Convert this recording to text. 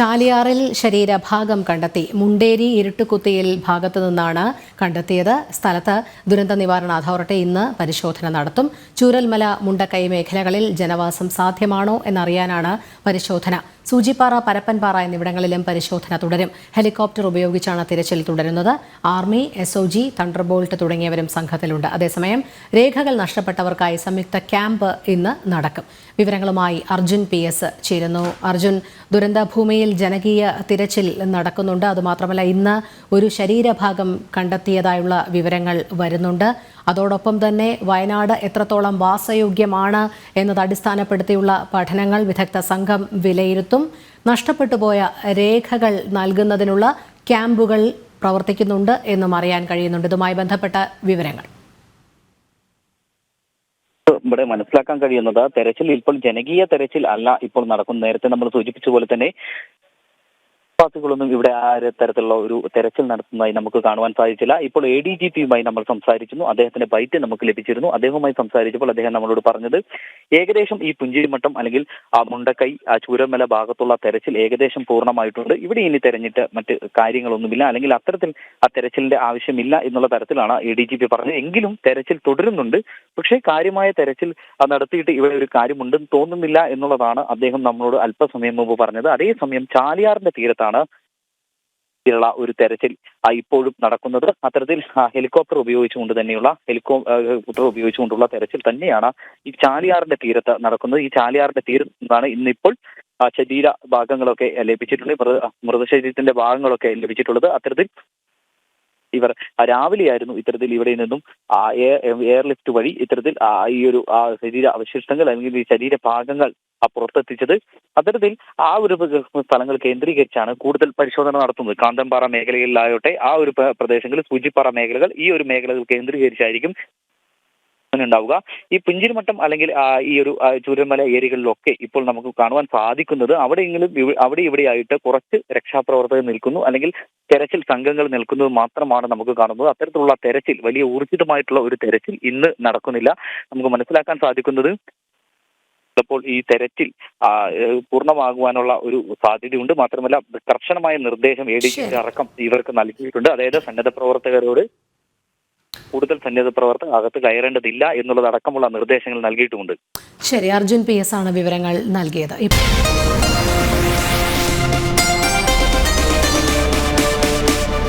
ചാലിയാറിൽ ശരീരഭാഗം കണ്ടെത്തി. മുണ്ടേരി ഇരുട്ടുകുത്തിയിൽ ഭാഗത്തു നിന്നാണ് കണ്ടെത്തിയത്. സ്ഥലത്ത് ദുരന്ത നിവാരണ അതോറിറ്റി ഇന്ന് പരിശോധന നടത്തും. ചൂരൽമല മുണ്ടക്കൈ മേഖലകളിൽ ജനവാസം സാധ്യമാണോ എന്നറിയാനാണ് പരിശോധന. സൂചിപ്പാറ പരപ്പൻപാറ എന്നിവിടങ്ങളിലും പരിശോധന തുടരും. ഹെലികോപ്റ്റർ ഉപയോഗിച്ചാണ് തിരച്ചിൽ തുടരുന്നത്. Army S O G Thunderbolt തുടങ്ങിയവരും സംഘത്തിലുണ്ട്. അതേസമയം രേഖകൾ നഷ്ടപ്പെട്ടവർക്കായി സംയുക്ത ക്യാമ്പ് ഇന്ന് നടക്കും. വിവരങ്ങളുമായി അർജുൻ പി എസ് ചേരുന്നു. അർജുൻ ദുരന്തഭൂമിയിൽ ജനകീയ തിരച്ചിൽ നടക്കുന്നുണ്ട്. അതുമാത്രമല്ല ഇന്ന് ഒരു ശരീരഭാഗം കണ്ടെത്തിയതായുള്ള വിവരങ്ങൾ വരുന്നുണ്ട്. അതോടൊപ്പം തന്നെ വയനാട് എത്രത്തോളം വാസയോഗ്യമാണ് എന്നത് അടിസ്ഥാനപ്പെടുത്തിയുള്ള പഠനങ്ങൾ വിദഗ്ധ സംഘം വിലയിരുത്തും. നഷ്ടപ്പെട്ടു പോയ രേഖകൾ നൽകുന്നതിനുള്ള ക്യാമ്പുകൾ പ്രവർത്തിക്കുന്നുണ്ട് എന്നും അറിയാൻ കഴിയുന്നുണ്ട്. ഇതുമായി ബന്ധപ്പെട്ട വിവരങ്ങൾ. ഇവിടെ മനസ്സിലാക്കാൻ കഴിയുന്നത് തെരച്ചിൽ ഇപ്പോൾ ജനകീയ തെരച്ചിൽ അല്ല ഇപ്പോൾ നടക്കുന്നത് നേരത്തെ നമ്മൾ സൂചിപ്പിച്ച പോലെ തന്നെ വിശ്വാസികളൊന്നും ഇവിടെ ആ തരത്തിലുള്ള ഒരു തെരച്ചിൽ നടത്തുന്നതായി നമുക്ക് കാണുവാൻ സാധിച്ചില്ല. ഇപ്പോൾ എ ഡി ജി പിയുമായി നമ്മൾ സംസാരിച്ചിരുന്നു. അദ്ദേഹത്തിന്റെ ബൈറ്റ് നമുക്ക് ലഭിച്ചിരുന്നു. അദ്ദേഹവുമായി സംസാരിച്ചപ്പോൾ അദ്ദേഹം നമ്മളോട് പറഞ്ഞത് ഏകദേശം ഈ പുഞ്ചിരിമട്ടം അല്ലെങ്കിൽ ആ മുണ്ടക്കൈ ആ ചൂരമല ഭാഗത്തുള്ള തെരച്ചിൽ ഏകദേശം പൂർണമായിട്ടുണ്ട്. ഇവിടെ ഇനി തെരഞ്ഞിട്ട് മറ്റ് കാര്യങ്ങളൊന്നുമില്ല. അല്ലെങ്കിൽ അത്തരത്തിൽ ആ തെരച്ചിലിന്റെ ആവശ്യമില്ല എന്നുള്ള തരത്തിലാണ് എ ഡി ജി പി പറഞ്ഞത്. എങ്കിലും തെരച്ചിൽ തുടരുന്നുണ്ട്. പക്ഷേ കാര്യമായ തെരച്ചിൽ നടത്തിയിട്ട് ഇവിടെ ഒരു കാര്യമുണ്ടെന്ന് തോന്നുന്നില്ല എന്നുള്ളതാണ് അദ്ദേഹം നമ്മളോട് അല്പസമയം മുമ്പ് പറഞ്ഞത്. അതേസമയം ചാലിയാറിന്റെ തീരത്താണ് ഉള്ള ഒരു തെരച്ചിൽ ഇപ്പോഴും നടക്കുന്നത്. അത്തരത്തിൽ ഹെലികോപ്റ്റർ ഉപയോഗിച്ചുകൊണ്ട് തന്നെയുള്ള ഹെലികോപ്റ്റർ ഉപയോഗിച്ചുകൊണ്ടുള്ള തെരച്ചിൽ തന്നെയാണ് ഈ ചാലിയാറിന്റെ തീരത്ത് നടക്കുന്നത്. ഈ ചാലിയാറിന്റെ തീരത്ത് നിന്നാണ് ഇന്നിപ്പോൾ ശരീര ഭാഗങ്ങളൊക്കെ ലഭിച്ചിട്ടുള്ളത് മൃത മൃതശരീരത്തിന്റെ ഭാഗങ്ങളൊക്കെ ലഭിച്ചിട്ടുള്ളത്. അത്തരത്തിൽ ഇവർ രാവിലെയായിരുന്നു ഇത്തരത്തിൽ ഇവിടെ നിന്നും എയർ എയർലിഫ്റ്റ് വഴി ഇത്തരത്തിൽ ഈ ഒരു ശരീര അവശിഷ്ടങ്ങൾ അല്ലെങ്കിൽ ഈ ശരീരഭാഗങ്ങൾ പുറത്തെത്തിച്ചത്. അത്തരത്തിൽ ആ ഒരു സ്ഥലങ്ങൾ കേന്ദ്രീകരിച്ചാണ് കൂടുതൽ പരിശോധന നടത്തുന്നത്. കാന്തൻപാറ മേഖലകളിലായോട്ടെ ആ ഒരു പ്രദേശങ്ങളിൽ സൂചിപ്പാറ മേഖലകൾ ഈ ഒരു മേഖലകൾ കേന്ദ്രീകരിച്ചായിരിക്കും ഉണ്ടാവുക. ഈ പുഞ്ചിരിമട്ടം അല്ലെങ്കിൽ ഈ ഒരു ചൂരന്മല ഏരിയകളിലൊക്കെ ഇപ്പോൾ നമുക്ക് കാണുവാൻ സാധിക്കുന്നത് അവിടെയെങ്കിലും അവിടെ ഇവിടെയായിട്ട് കുറച്ച് രക്ഷാപ്രവർത്തകർ നിൽക്കുന്നു. അല്ലെങ്കിൽ തെരച്ചിൽ സംഘങ്ങൾ നിൽക്കുന്നത് മാത്രമാണ് നമുക്ക് കാണുന്നത്. അത്തരത്തിലുള്ള തെരച്ചിൽ വലിയ ഊർജിതമായിട്ടുള്ള ഒരു തെരച്ചിൽ ഇന്ന് നടക്കുന്നില്ല. നമുക്ക് മനസ്സിലാക്കാൻ സാധിക്കുന്നത് ഇപ്പോൾ ഈ തെരച്ചിൽ പൂർണമാകുവാനുള്ള ഒരു സാധ്യതയുണ്ട്. മാത്രമല്ല കർശനമായ നിർദ്ദേശം എ ഡി ജി അടക്കം ഇവർക്ക് നൽകിയിട്ടുണ്ട്. അതായത് സന്നദ്ധ പ്രവർത്തകരോട് കൂടുതൽ സന്നദ്ധ പ്രവർത്തകർ അകത്ത് കയറേണ്ടതില്ല എന്നുള്ളതടക്കമുള്ള നിർദ്ദേശങ്ങൾ നൽകിയിട്ടുമുണ്ട്. ശരി അർജുൻ പി എസ് ആണ് വിവരങ്ങൾ നൽകിയത്.